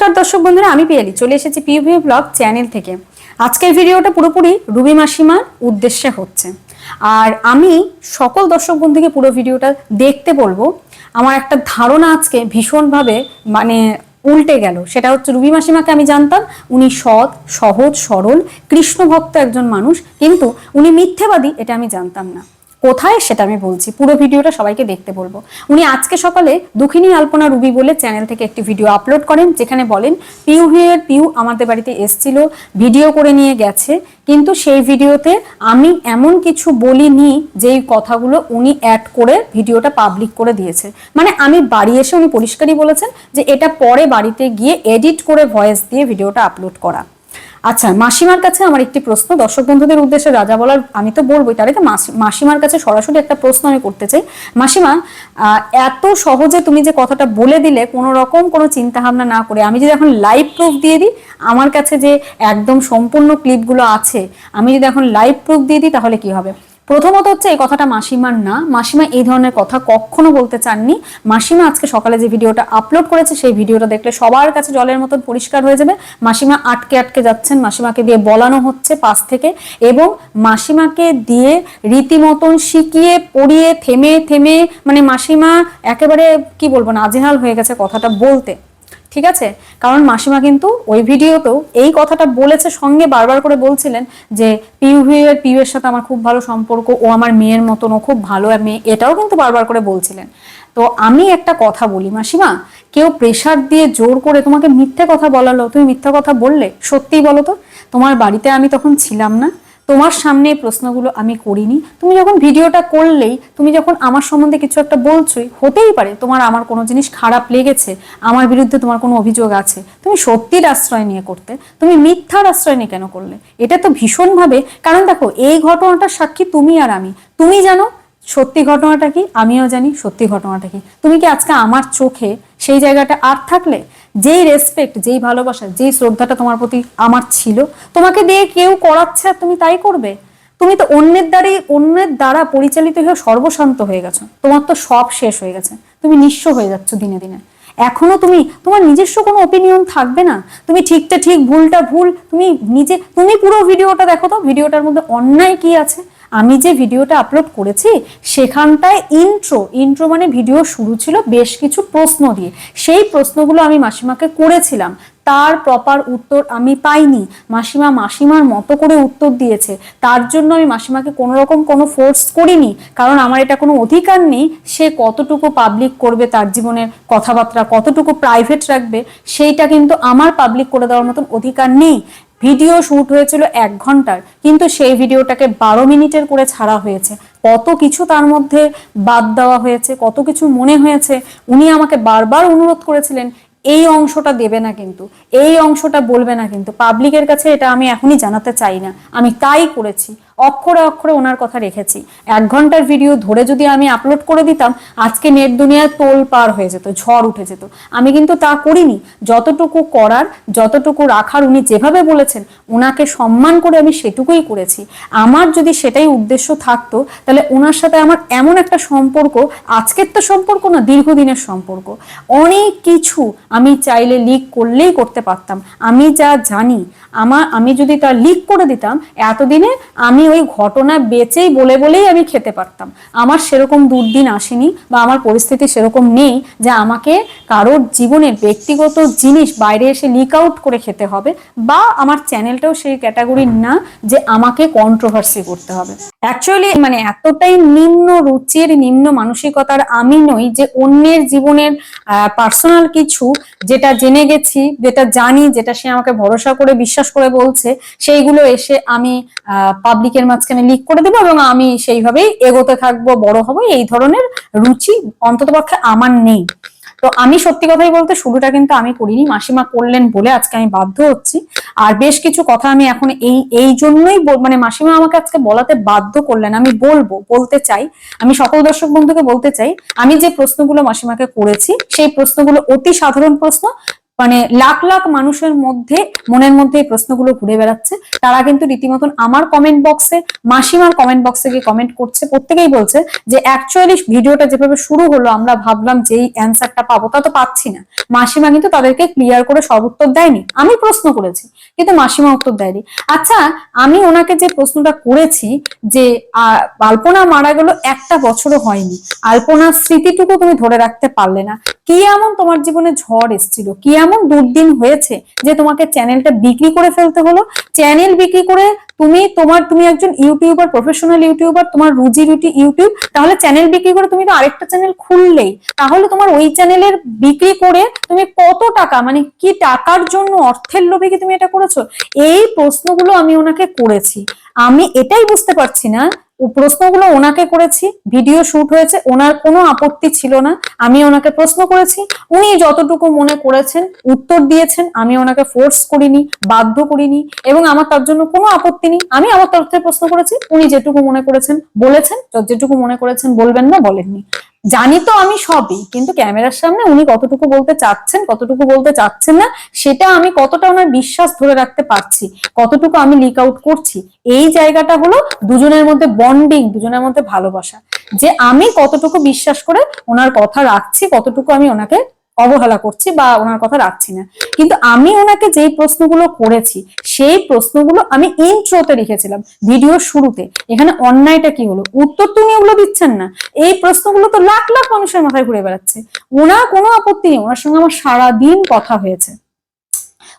নমস্কার দর্শক বন্ধুরা, আমি পিয়ালি। চলে এসেছি পিউভি ব্লগ চ্যানেল থেকে। আজকের ভিডিওটা পুরোপুরি রুবি মাসিমার উদ্দেশ্যে হচ্ছে। আর আমি সকল দর্শক বন্ধুকে পুরো ভিডিওটা দেখতে বলব। আমার একটা ধারণা আজকে ভীষণভাবে মানে উল্টে গেল। সেটা হচ্ছে রুবি মাসিমাকে আমি জানতাম, উনি সৎ, সহজ, সরল কৃষ্ণ ভক্ত একজন মানুষ। কিন্তু উনি মিথ্যেবাদী, এটা আমি জানতাম না। কোথায় সেটা আমি বলছি, পুরো ভিডিওটা সবাইকে দেখতে বলব। উনি আজকে সকালে দুঃখিনী আলপনা রুবি বলে চ্যানেল থেকে একটি ভিডিও আপলোড করেন, যেখানে বলেন, পিউ হিয়ার পিউ আমাদের বাড়িতে এসছিল ভিডিও করে নিয়ে গেছে, কিন্তু সেই ভিডিওতে আমি এমন কিছু বলিনি যেই কথাগুলো উনি অ্যাড করে ভিডিওটা পাবলিক করে দিয়েছে। মানে আমি বাড়ি এসে উনি পরিষ্কারই বলেছেন যে এটা পরে বাড়িতে গিয়ে এডিট করে ভয়েস দিয়ে ভিডিওটা আপলোড করা। আচ্ছা মাসিমার কাছে আমার একটি প্রশ্ন। দর্শক বন্ধুদের উদ্দেশ্যে রাজা বলার আমি তো বলবোই তার আগে, মাসি- মাসিমার কাছে সরাসরি একটা প্রশ্ন আমি করতে চাই। মাসিমা এত সহজে তুমি যে কথাটা বলে দিলে, কোনো রকম কোনো চিন্তা ভাবনা না করে, আমি যদি এখন লাইভ প্রুফ দিয়ে দিই, আমার কাছে যে একদম সম্পূর্ণ ক্লিপগুলো আছে, আমি যদি এখন লাইভ প্রুফ দিয়ে দিই, তাহলে কি হবে? প্রথমত হচ্ছে এই কথাটা মাসিমার না। মাসিমা এই ধরনের কথা কখনো বলতে চাননি। মাসিমা আজকে সকালে যে ভিডিওটা আপলোড করেছে, সেই ভিডিওটা দেখলে সবার কাছে জলের মতন পরিষ্কার হয়ে যাবে। মাসিমা আটকে আটকে যাচ্ছেন, মাসিমাকে দিয়ে বলানো হচ্ছে পাশ থেকে এবং মাসিমাকে দিয়ে রীতিমতন শিখিয়ে, পড়িয়ে, থেমে থেমে মানে মাসিমা একেবারে কি বলব নাজেহাল হয়ে গেছে কথাটা বলতে। ঠিক আছে? কারণ মাসিমা কিন্তু ওই ভিডিওতেও এই কথাটা বলেছে, সঙ্গে বারবার করে বলছিলেন যে পিউ এর পিউ এর সাথে আমার খুব ভালো সম্পর্ক, ও আমার মেয়ের মতন, ও খুব ভালো মেয়ে, এটাও কিন্তু বারবার করে বলছিলেন। তো আমি একটা কথা বলি, মাসিমা, কেউ প্রেশার দিয়ে জোর করে তোমাকে মিথ্যে কথা বলালো, তুমি মিথ্যা কথা বললে? সত্যিই বলো তো, তোমার বাড়িতে আমি তখন ছিলাম না। তোমার সামনে এই প্রশ্নগুলো আমি করিনি। তুমি যখন ভিডিওটা করলেই, তুমি যখন আমার সম্বন্ধে কিছু একটা বলছোই, হতেই পারে তোমার আমার কোনো জিনিস খারাপ লেগেছে, আমার বিরুদ্ধে তোমার কোনো অভিযোগ আছে। তুমি সত্যির আশ্রয় নিয়ে করতে, তুমি মিথ্যার আশ্রয় নিয়ে কেন করলে? এটা তো ভীষণভাবে, কারণ দেখো, এই ঘটনাটার সাক্ষী তুমি আর আমি। তুমি জানো সত্যি ঘটনাটা কি, আমিও জানি সত্যি ঘটনাটা কি। তুমি কি আজকে আমার চোখে সেই জায়গাটা আর থাকলে? যেই রেসপেক্ট যেই ভালোবাসা, যেই শ্রদ্ধাটা তোমার প্রতি আমার ছিল, তোমাকে দিয়ে কেউ করাচ্ছে তুমি তাই করবে? তুমি তো অন্যের দ্বারাই, অন্যের দ্বারা পরিচালিত হয়ে সর্বশান্ত হয়ে গেছো। তোমার তো সব শেষ হয়ে গেছে। তুমি নিঃস্ব হয়ে যাচ্ছ দিনে দিনে। এখনও তুমি, তোমার নিজস্ব কোনো ওপিনিয়ন থাকবে না। তুমি ঠিকটা ঠিক, ভুলটা ভুল, তুমি নিজে, তুমি পুরো ভিডিওটা দেখো তো। ভিডিওটার মধ্যে অন্যায় কি আছে? আমি যে ভিডিওটা আপলোড করেছি, সেখানটায় ইন্ট্রো ইন্ট্রো মানে ভিডিও শুরু ছিল বেশ কিছু প্রশ্ন দিয়ে। সেই প্রশ্নগুলো আমি মাসিমাকে করেছিলাম। তার প্রপার উত্তর আমি পাইনি। মাসিমা মাসিমার মতো করে উত্তর দিয়েছে। তার জন্য আমি মাসিমাকে কোনো রকম কোনো ফোর্স করিনি, কারণ আমার এটা কোনো অধিকার নেই। সে কতটুকু পাবলিক করবে তার জীবনের কথাবার্তা, কতটুকু প্রাইভেট রাখবে, সেইটা কিন্তু আমার পাবলিক করে দেওয়ার মতন অধিকার নেই। ভিডিও শ্যুট হয়েছিল এক ঘণ্টার, কিন্তু সেই ভিডিওটাকে বারো মিনিটের করে ছাড়া হয়েছে। কত কিছু তার মধ্যে বাদ দেওয়া হয়েছে, কত কিছু মনে হয়েছে, উনি আমাকে বারবার অনুরোধ করেছিলেন, এই অংশটা দেবে না কিন্তু, এই অংশটা বলবে না কিন্তু। পাবলিকের কাছে এটা আমি এখনই জানাতে চাই না। আমি তাই করেছি। অক্ষরে অক্ষরে ওনার কথা রেখেছি। এক ঘণ্টার ভিডিও ধরে যদি আমি আপলোড করে দিতাম, আজকে নেট দুনিয়ায় তোল পার হয়ে যেত, ঝড় উঠে যেত। আমি কিন্তু তা করিনি। যতটুকু করার, যতটুকু রাখার উনি যেভাবে বলেছেন ওনাকে সম্মান করে আমি সেটুকুই করেছি। আমার যদি সেটাই উদ্দেশ্য থাকতো, তাহলে ওনার সাথে আমার এমন একটা সম্পর্ক, আজকের তো সম্পর্ক না, দীর্ঘদিনের সম্পর্ক। অনেক কিছু আমি চাইলে লিক করলেই করতে পারতাম। আমি যা জানি, আমার, আমি যদি তা লিক করে দিতাম, এতদিনে আমি ওই ঘটনা বেচেই বলে বলেই আমি খেতে পারতাম। আমার সেরকম দুর্দিন আসেনি বা আমার পরিস্থিতি সেরকম নেই যে আমাকে কারোর জীবনের ব্যক্তিগত জিনিস বাইরে এসে লিক আউট করে খেতে হবে বা আমার চ্যানেলটাও সেই ক্যাটাগরির না যে আমাকে কন্ট্রোভার্সি করতে হবে। অ্যাকচুয়ালি মানে এতটাই নিম্ন রুচির, নিম্ন মানসিকতার আমি নই যে অন্যের জীবনের পার্সোনাল কিছু যেটা জেনে গেছি, যেটা জানি, যেটা সে আমাকে ভরসা করে, বিশ্বাস করে বলছে, সেইগুলো এসে আমি পাবলিকের মাঝখানে লিক করে দেবো এবং আমি সেইভাবেই এগোতে থাকব, বড় হব। এই ধরনের রুচি অন্ততপক্ষে আমার নেই। তো আমি সত্যি কথাই বলতে শুরুটা কিন্তু আমি করিনি। মাসিমা করলেন বলে আজকে আমি বাধ্য হচ্ছি। আর বেশ কিছু কথা আমি এখন এই এই জন্যই মানে মাসিমা আমাকে আজকে বলাতে বাধ্য করলেন। আমি বলব, বলতে চাই। আমি সকল দর্শক বন্ধুকে বলতে চাই, আমি যে প্রশ্নগুলো মাসিমাকে করেছি, সেই প্রশ্নগুলো অতি সাধারণ প্রশ্ন। মানে লাখ লাখ মানুষের মধ্যে মনের মধ্যে এই প্রশ্নগুলো ঘুরে বেড়াচ্ছে। তারা কিন্তু রীতিমতন আমার কমেন্ট বক্সে মাসিমার কমেন্ট বক্সে গিয়ে কমেন্ট করছে। প্রত্যেকেই বলছে যে অ্যাকচুয়ালি ভিডিওটা যেভাবে শুরু হলো আমরা ভাবলাম যে এই অ্যান্সারটা পাবো তা তো পাচ্ছি না। মাসিমা কিন্তু তাদেরকে ক্লিয়ার করে সব উত্তর দেয়নি। আমি প্রশ্ন করেছি কিন্তু মাসিমা উত্তর দেয়নি। আচ্ছা আমি ওনাকে যে প্রশ্নটা করেছি যে আহ, আলপনা মারা গেল একটা বছরও হয়নি। আলপনার স্মৃতিটুকু তুমি ধরে রাখতে পারলে না। কি এমন তোমার জীবনে ঝড় এসেছিল? কি এমন দুর্দিন হয়েছে যে তোমাকে চ্যানেলটা বিক্রি করে ফেলতে হলো? চ্যানেল বিক্রি করে তুমি তোমার, তুমি একজন ইউটিউবার প্রফেশনাল ইউটিউবার, তোমার রুজি রুটি ইউটিউব, তাহলে চ্যানেল বিক্রি করে তুমি তো আরেকটা চ্যানেল খুললেই। তাহলে তোমার ওই চ্যানেলের বিক্রি করে তুমি কত টাকা মানে কি টাকার জন্য অর্থের লোভে কি তুমি এটা করেছ? এই প্রশ্নগুলো আমি ওনাকে করেছি। আমি এটাই বুঝতে পারছি না প্রশ্নগুলো ওনাকে করেছি ভিডিও শুট হয়েছে, ওনার কোনো আপত্তি ছিল না, আমি ওনাকে প্রশ্ন করেছি, উনি যতটুকু মনে করেছেন, উত্তর দিয়েছেন, আমি ওনাকে ফোর্স করিনি, বাধ্য করিনি, এবং আমার তার জন্য কোনো আপত্তি নেই, আমি আমার তরফ থেকে প্রশ্ন করেছি, উনি যেটুকু মনে করেছেন বলেছেন যেটুকু মনে করেছেন বলবেন না, বলেননি। জানি তো আমি সবই, কিন্তু ক্যামেরার সামনে উনি কতটুকু বলতে চাচ্ছেন, কতটুকু বলতে চাচ্ছেন না, সেটা আমি কতটা ওনার বিশ্বাস ধরে রাখতে পারছি, কতটুকু আমি লিক আউট করছি, এই জায়গাটা হলো দুজনের মধ্যে বন্ডিং দুজনের মধ্যে ভালোবাসা। যে আমি কতটুকু বিশ্বাস করে ওনার কথা রাখছি, কতটুকু আমি ওনাকে অবহেলা করছি বা ওনার কথা রাখছি না। কিন্তু আমি ওনাকে যেই প্রশ্নগুলো করেছি, সেই প্রশ্নগুলো আমি ইন্ট্রোতে লিখেছিলাম ভিডিও শুরুতে। এখানে অন্যায়টা কি হলো? উত্তর তো উনি ওগুলো দিচ্ছেন না। এই প্রশ্নগুলো তো লাখ লাখ মানুষের মাথায় ঘুরে বেড়াচ্ছে। ওনার কোনো আপত্তি নেই, ওনার সঙ্গে আমার সারাদিন কথা হয়েছে।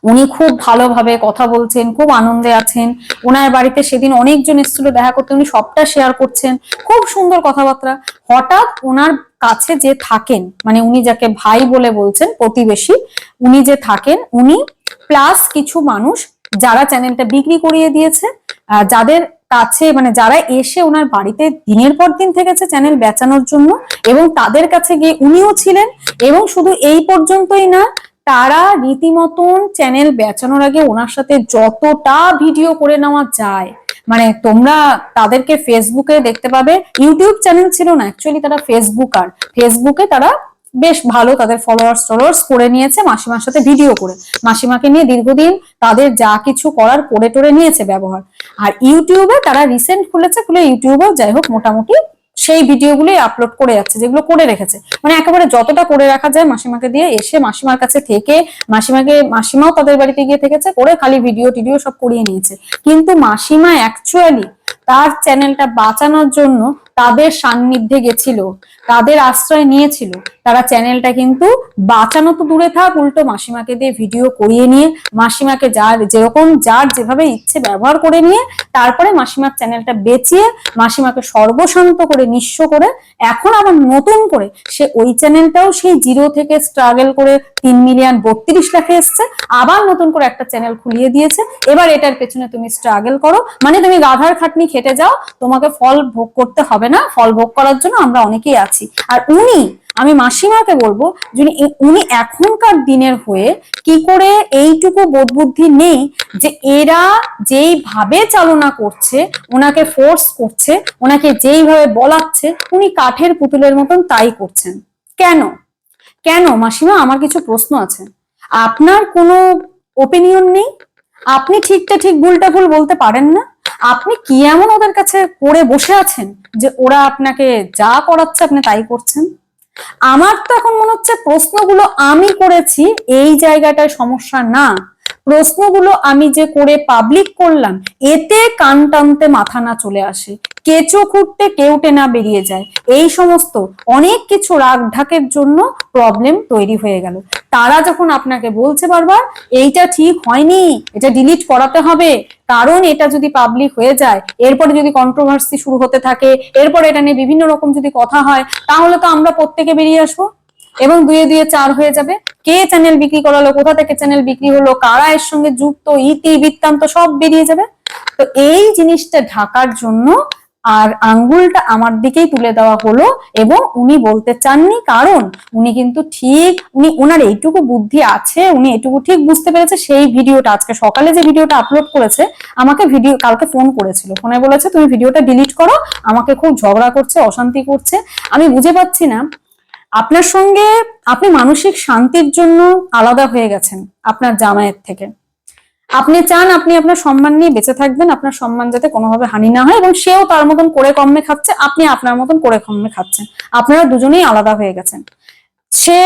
উনি খুব ভালোভাবে কথা বলছেন, খুব আনন্দে আছেন। ওনার বাড়িতে সেদিন অনেকজন এসেছিল দেখা করতে, উনি সবটা শেয়ার করছেন। খুব সুন্দর কথাবার্তা। হঠাৎ ওনার কাছে যে থাকেন মানে উনি যাকে ভাই বলে বলছেন, প্রতিবেশী, উনি যে থাকেন, উনি প্লাস কিছু মানুষ যারা চ্যানেলটা বিক্রি করিয়ে দিয়েছে যাদের কাছে মানে যারা এসে ওনার বাড়িতে দিনের পর দিন থেকেছে চ্যানেল বেচানোর জন্য এবং তাদের কাছে গিয়ে উনিও ছিলেন এবং শুধু এই পর্যন্তই না তারা রীতিমতন চ্যানেল বেচানোর আগে ওনার সাথে যতটা ভিডিও করে নেওয়া যায় মানে তোমরা তাদেরকে ফেসবুকে দেখতে পাবে ইউটিউব চ্যানেল ছিল না অ্যাকচুয়ালি তারা ফেসবুকার ফেসবুকে তারা বেশ ভালো তাদের ফলোয়ার্স টলোয়ার্স করে নিয়েছে, মাসিমার সাথে ভিডিও করে। মাসিমাকে নিয়ে দীর্ঘদিন তাদের যা কিছু করার করে টোরে নিয়েছে ব্যবহার। আর ইউটিউবে তারা রিসেন্ট খুলেছে, খুলে ইউটিউবেও যাই হোক মোটামুটি সেই ভিডিওগুলোই আপলোড করে যাচ্ছে যেগুলো করে রেখেছে। মানে একেবারে যতটা করে রাখা যায় মাসিমাকে দিয়ে এসে মাসিমার কাছে থেকে, মাসিমাকে, মাসিমাও তাদের বাড়িতে গিয়ে থেকেছে, করে খালি ভিডিও টিডিও সব করিয়ে নিয়েছে। কিন্তু মাসিমা অ্যাকচুয়ালি তার চ্যানেলটা বাঁচানোর জন্য তাদের সান্নিধ্যে গেছিল, তাদের আশ্রয় নিয়েছিল। তারা চ্যানেলটা কিন্তু বাঁচানো তো দূরে থাক, উল্টো মাসিমাকে দিয়ে ভিডিও করিয়ে নিয়ে, মাসিমাকে যার যেরকম, যার যেভাবে ইচ্ছে ব্যবহার করে নিয়ে, তারপরে মাসিমার চ্যানেলটা বেচিয়ে, মাসিমাকে সর্বশান্ত করে, নিঃস্ব করে, এখন আবার নতুন করে সে ওই চ্যানেলটাও সেই জিরো থেকে স্ট্রাগল করে তিন মিলিয়ন বত্রিশ লাখে এসছে, আবার নতুন করে একটা চ্যানেল খুলিয়ে দিয়েছে। এবার এটার পেছনে তুমি স্ট্রাগল করো। মানে তুমি গাধার খাটনি খেটে যাও, তোমাকে ফল ভোগ করতে হবে না, ফল ভোগ করার জন্য আমরা অনেকেই আছি। আর উনি, আমি মাসিমাকে বলব, যিনি উনি এখনকার দিনের হয়ে কি করে এইটুকু বোধ বুদ্ধি নেই যে এরা যেইভাবে চালনা করছে, ওনাকে ফোর্স করছে, ওনাকে যেইভাবে বলাচ্ছে, উনি কাঠের পুতুলের মতন তাই করছেন। কেন? কেন? মাসিমা, আমার কিছু প্রশ্ন আছে। আপনার কোনো ওপিনিয়ন নেই? আপনি ঠিকটা ঠিক ভুলটা ভুল বলতে পারেন না? আপনি কি এমন ওদের কাছে করে বসে আছেন যে ওরা আপনাকে যা করাচ্ছে আপনি তাই করছেন? আমার তো এখন মনে হচ্ছে প্রশ্নগুলো আমি করেছি, এই জায়গাটায় সমস্যা না। প্রশ্নগুলো আমি যে করে পাবলিক করলাম, এতে কান টানতে মাথা না চলে আসে। কেঁচো খুঁটতে কেউটে না বেরিয়ে যায়। এই সমস্ত অনেক কিছু রাগ ঢাকের জন্য প্রবলেম তৈরি হয়ে গেল। তারা যখন আপনাকে বলছে বারবার, এইটা ঠিক হয়নি, এটা ডিলিট করাতে হবে, কারণ এটা যদি পাবলিক হয়ে যায়, এরপরে যদি কন্ট্রোভার্সি শুরু হতে থাকে, এরপরে এটা নিয়ে বিভিন্ন রকম যদি কথা হয়, তাহলে তো আমরা প্রত্যেকে বেরিয়ে আসব। এবং দুয়ে দুয়ে চার হয়ে যাবে। কে চ্যানেল বিক্রি করালো, কোথা থেকে চ্যানেল বিক্রি হলো, কারা এর সঙ্গে যুক্ত, ইতি, বৃত্তান্ত সব বেরিয়ে যাবে। তো এই জিনিসটা ঢাকার জন্য আর আঙ্গুলটা আমার দিকেই তুলে দেওয়া হলো এবং উনি বলতে চাননি, কারণ উনি কিন্তু ঠিক, উনি ওনার এইটুকু বুদ্ধি আছে, উনি এটুকু ঠিক বুঝতে পেরেছে, সেই ভিডিওটা আজকে সকালে যে ভিডিওটা আপলোড করেছে, আমাকে ভিডিও, কালকে ফোন করেছিল। ফোনে বলেছে, তুমি ভিডিওটা ডিলিট করো, আমাকে খুব ঝগড়া করছে, অশান্তি করছে। আমি বুঝে পাচ্ছি না আপনার সঙ্গে আপনি মানসিক শান্তির জন্য আলাদা হয়ে গেছেন আপনার জামাইয়ের থেকে। আপনি চান আপনি আপনার সম্মান নিয়ে বেঁচে থাকবেন, আপনার সম্মান যাতে কোনোভাবে হানি না হয় এবং সেও তার মতন করে কমে খাচ্ছে, আপনি আপনার মতন করে কমে খাচ্ছেন। আপনারা দুজনেই আলাদা হয়ে গেছেন। সে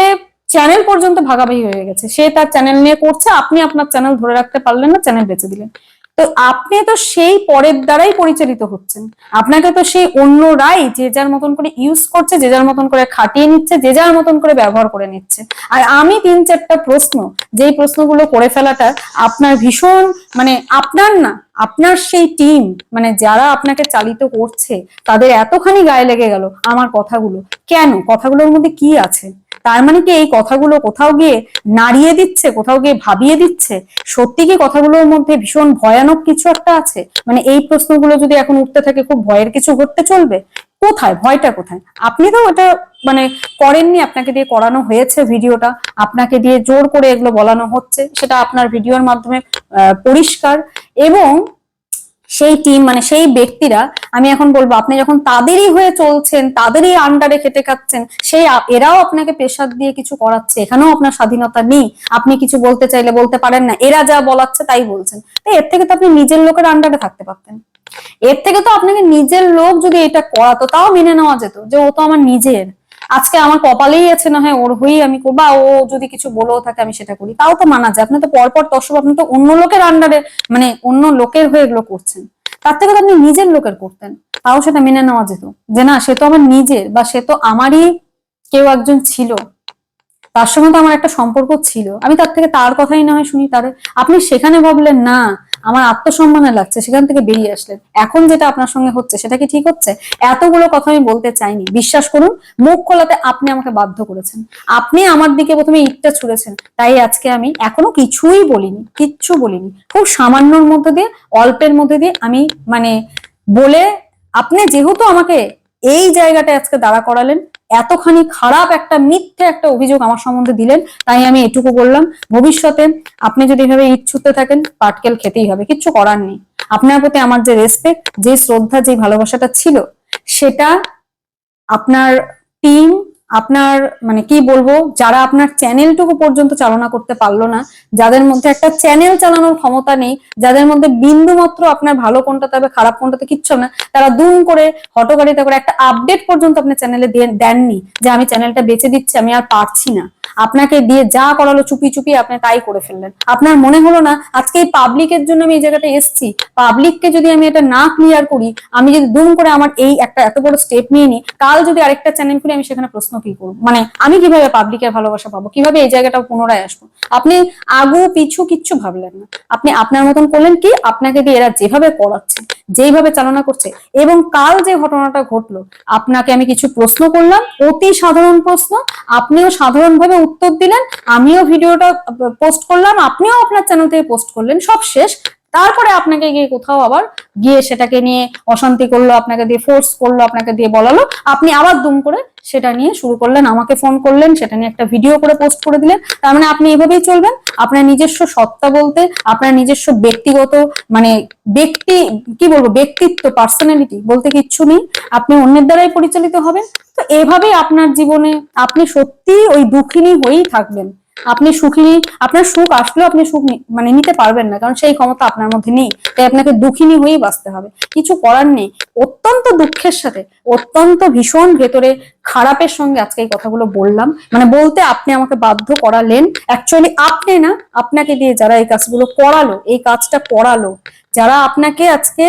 চ্যানেল পর্যন্ত ভাগাভাগি হয়ে গেছে। সে তার চ্যানেল নিয়ে করছে, আপনি আপনার চ্যানেল ধরে রাখতে পারলেন না চ্যানেল বেঁচে দিলেন। তো আপনি তো সেই পরের দ্বারাই পরিচালিত হচ্ছেন। আপনাকে তো সেই অন্যরাই যে যার মতন করে ইউজ করছে, যে যার মতন করে খাটিয়ে নিচ্ছে, যে যার মতন করে ব্যবহার করে নিচ্ছে। আর আমি তিন চারটা প্রশ্ন, যেই প্রশ্নগুলো করে ফেলাটা আপনার ভীষণ মানে আপনার না, আপনার সেই টিম মানে যারা আপনাকে চালিত করছে, তাদের এতখানি গায়ে লেগে গেল আমার কথাগুলো। কেন? কথাগুলোর মধ্যে কি আছে? তার মানে কি এই কথাগুলো কোথাও গিয়ে নাড়িয়ে দিচ্ছে, কোথাও গিয়ে ভাবিয়ে দিচ্ছে? সত্যি কি কথাগুলোর মধ্যে ভীষণ ভয়ানক কিছু একটা আছে? মানে এই প্রশ্নগুলো যদি এখন উঠতে থাকে, খুব ভয়ের কিছু ঘটতে চলবে? কোথায়? ভয়টা কোথায়? আপনি তো ওটা মানে করেননি, আপনাকে দিয়ে করানো হয়েছে ভিডিওটা। আপনাকে দিয়ে জোর করে এগুলো বলানো হচ্ছে। সেটা আপনার ভিডিওর মাধ্যমে পরিষ্কার। এবং সেই টিম মানে সেই ব্যক্তিরা, আমি এখন বলব, আপনি যখন তাদেরই হয়ে চলছেন, তাদেরই আন্ডারে খেটে খাচ্ছেন, সেই এরাও আপনাকে প্রেশার দিয়ে কিছু করাচ্ছে। এখানেও আপনার স্বাধীনতা নেই। আপনি কিছু বলতে চাইলে বলতে পারেন না। এরা যা বলাচ্ছে তাই বলছেন। তো এর থেকে তো আপনি নিজের লোকের আন্ডারে থাকতে পারতেন। এর থেকে তো আপনাকে নিজের লোক যদি এটা করাতো, তাও মেনে নেওয়া যেত যে ও তো আমার নিজের। আজকে আমার কপালেই আছে না হয় ওর হয়েই আমি করব, বা ও যদি কিছু বলেও থাকে আমি সেটা করি। তাও তো মানা যায়, আপনি তো পরপর দর্শক, আপনি তো অন্য লোকের আন্ডারে মানে অন্য লোকের হয়ে এগুলো করছেন। তার থেকে তো আপনি নিজের লোকের করতেন। তাও সেটা মেনে নেওয়া যেত। যে না, সে তো আমার নিজের, বা সে তো আমারই কেউ একজন ছিল। তার সঙ্গে তো আমার একটা সম্পর্ক ছিল। আমি তার থেকে তার কথাই না হয় শুনি তার। আপনি সেখানে ভাবলেন, না আমার আত্মসম্মানে লাগছে, সেখান থেকে বেরিয়ে আসলেন। এখন যেটা আপনার সঙ্গে হচ্ছে, সেটা কি ঠিক হচ্ছে? এতগুলো কথা আমি বলতে চাইনি। বিশ্বাস করুন, মুখ খোলাতে আপনি আমাকে বাধ্য করেছেন। আপনি আমার দিকে প্রথমে ইটটা ছুঁড়েছেন, তাই আজকে আমি এখনও কিছুই বলিনি, কিচ্ছু বলিনি। খুব সামান্যর মধ্যে দিয়ে, অল্পের মধ্যে দিয়ে আমি মানে বলে, আপনি যেহেতু আমাকে এই জায়গাটা আজকে দাঁড়া করালেন এতখানি খারাপ একটা মিথ্যে একটা অভিযোগ আমার সম্বন্ধে দিলেন, তাই আমি এটুকু বললাম। ভবিষ্যতে আপনি যদি এভাবে ইচ্ছুতে থাকেন, পাটকেল খেতেই হবে, কিচ্ছু করার নেই। আপনার প্রতি আমার যে রেসপেক্ট যে শ্রদ্ধা, যে ভালোবাসাটা ছিল, সেটা আপনার টিম আপনার মানে কি বলব, যারা আপনার চ্যানেলটুকু পর্যন্ত চালনা করতে পারল না, যাদের মধ্যে একটা চ্যানেল চালানোর ক্ষমতা নেই, যাদের মধ্যে বিন্দু মাত্র আপনার ভালো কোনটা তবে খারাপ কোনটাতে কিচ্ছু হবে না, তারা দুম করে হটগাড়িতে করে একটা আপডেট পর্যন্ত আপনি চ্যানেলে দেননি যে আমি চ্যানেলটা বেঁচে দিচ্ছি, আমি আর পারছি না। আপনাকে দিয়ে যা করালো চুপি চুপি আপনি তাই করে ফেললেন। আপনার মনে হলো না, আজকে এই পাবলিকের জন্য আমি এই জায়গাটা এসেছি পাবলিককে যদি আমি এটা না ক্লিয়ার করি, আমি যদি দুম করে আমার এই একটা এত বড় স্টেপ নিয়ে নিই, কাল যদি আরেকটা চ্যানেল খুলি, আমি সেখানে প্রশ্ন কি করব? মানে আমি কীভাবে পাবলিকের ভালোবাসা পাবো? কীভাবে এই জায়গাটা পুনরায় আসব? আপনি আগু, পিছু কিচ্ছু ভাবলেন না। আপনি আপনার মতন করলেন কি? আপনাকে দিয়ে এরা যেভাবে করাচ্ছে, যেইভাবে চালনা করছে, এবং কাল যে ঘটনাটা ঘটলো, আপনাকে আমি কিছু প্রশ্ন করলাম, অতি সাধারণ প্রশ্ন। আপনিও সাধারণভাবে উত্তর দিলেন, আমিও ভিডিওটা পোস্ট করলাম, আপনিও আপনার চ্যানেল থেকে পোস্ট করলেন, সব শেষ। তারপরে আপনাকে গিয়ে কোথাও আবার গিয়ে সেটাকে নিয়ে অশান্তি করল, আপনাকে দিয়ে ফোর্স করল, আপনাকে দিয়ে বলালো, আপনি আবার দুম করে সেটা নিয়ে শুরু করলেন, আমাকে ফোন করলেন, সেটা নিয়ে একটা ভিডিও করে পোস্ট করে দিলেন। তার মানে আপনি এভাবেই চলবেন। আপনার নিজস্ব সত্তা বলতে, আপনার নিজস্ব ব্যক্তিগত মানে ব্যক্তি, কি বলব, ব্যক্তিত্ব পার্সোনালিটি বলতে কিচ্ছু নেই। আপনি অন্যের দ্বারাই পরিচালিত হবেন। তো এভাবেই আপনার জীবনে আপনি সত্যি ওই দুঃখিনী হয়েই থাকবেন। আপনি সুখিনী আপনার সুখ আসলেও আপনি সুখ মানে নিতে পারবেন না, কারণ সেই ক্ষমতা আপনার মধ্যে নেই। তাই আপনাকে দুঃখিনী হয়েই বাঁচতে হবে। কিছু করার নেই। অত্যন্ত দুঃখের সাথে, অত্যন্ত ভীষণ ভেতরে খারাপের সঙ্গে আজকে এই কথাগুলো বললাম। মানে বলতে আপনি আমাকে বাধ্য করালেন। অ্যাকচুয়ালি আপনি না, আপনাকে দিয়ে যারা এই কাজগুলো করালো, এই কাজটা করালো, যারা আপনাকে আজকে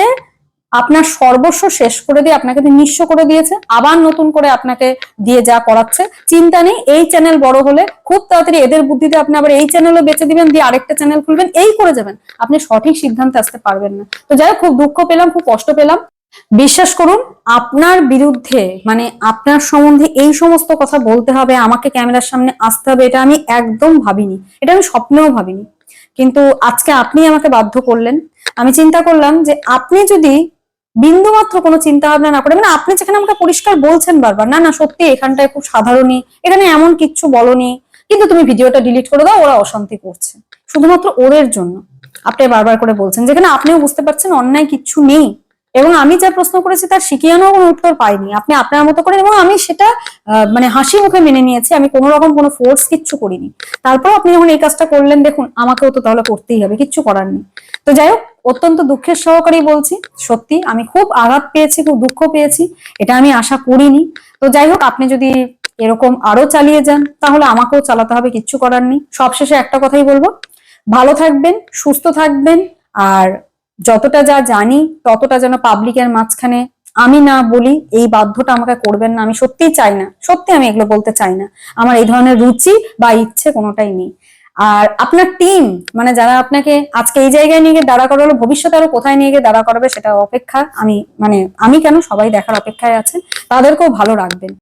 আপনার সর্বস্ব শেষ করে দিয়ে আপনাকে নিঃস্ব করে দিয়েছে। আবার নতুন করে আপনাকে দিয়ে যা করাচ্ছে। চিন্তা নেই, এই চ্যানেল বড় হলে খুব তাড়াতাড়ি এদের বুদ্ধিতে আপনি আবার এই চ্যানেলও বেঁচে দিবেন, দিয়ে আরেকটা চ্যানেল খুলবেন, এই করে যাবেন। আপনি সঠিক সিদ্ধান্তে আসতে পারবেন না। তো যাই খুব দুঃখ পেলাম, খুব কষ্ট পেলাম। বিশ্বাস করুন, আপনার বিরুদ্ধে মানে আপনার সম্বন্ধে এই সমস্ত কথা বলতে হবে, আমাকে ক্যামেরার সামনে আসতে হবে, এটা আমি একদম ভাবিনি। এটা আমি স্বপ্নেও ভাবিনি। কিন্তু আজকে আপনি আমাকে বাধ্য করলেন। আমি চিন্তা করলাম যে আপনি যদি বিন্দু মাত্র কোনো চিন্তা ভাবনা না করে মানে আপনি যেখানে আমাকে পরিষ্কার বলছেন বারবার, না না, সত্যি এখানটায় খুব সাধারণই, এখানে এমন কিচ্ছু বলনি, কিন্তু তুমি ভিডিওটা ডিলিট করে দাও, ওরা অশান্তি করছে। শুধুমাত্র ওদের জন্য। আপনি বারবার করে বলছেন, যেখানে আপনিও বুঝতে পারছেন, অন্যায় কিচ্ছু নেই। এবং আমি যা প্রশ্ন করেছি তার শিখিয়ানো কোনো উত্তর পাইনি। আপনি আপনার মতো করেন এবং আমি সেটা মানে হাসি মুখে মেনে নিয়েছি। আমি কোনো রকম কোনো ফোর্স কিচ্ছু করিনি। তারপর আপনি যখন এই কাজটা করলেন, দেখুন, আমাকেও তো তাহলে করতেই হবে, কিচ্ছু করার নেই। তো যাই হোক, অত্যন্ত দুঃখের সহকারেই বলছি, সত্যি, আমি খুব আঘাত পেয়েছি, খুব দুঃখ পেয়েছি, এটা আমি আশা করিনি। তো যাই হোক, আপনি যদি এরকম আরও চালিয়ে যান, তাহলে আমাকেও চালাতে হবে, কিচ্ছু করার নেই। সবশেষে একটা কথাই বলব, ভালো থাকবেন, সুস্থ থাকবেন, আর যতটা যা জানি, ততটা যেন পাবলিকের মাঝখানে আমি না বলি, এই বাধ্যটা আমাকে করবেন না। আমি সত্যিই চাই না। সত্যি আমি এগুলো বলতে চাই না। আমার এই ধরনের রুচি বা ইচ্ছে কোনোটাই নেই। আর আপনার টিম মানে যারা আপনাকে আজকে এই জায়গায় নিয়ে গিয়ে দাঁড়া করালো, ভবিষ্যতে আরও কোথায় নিয়ে গিয়ে দাঁড়া করাবে সেটা অপেক্ষা আমি মানে আমি কেন সবাই দেখার অপেক্ষায় আছেন তাদেরকেও ভালো রাখবেন।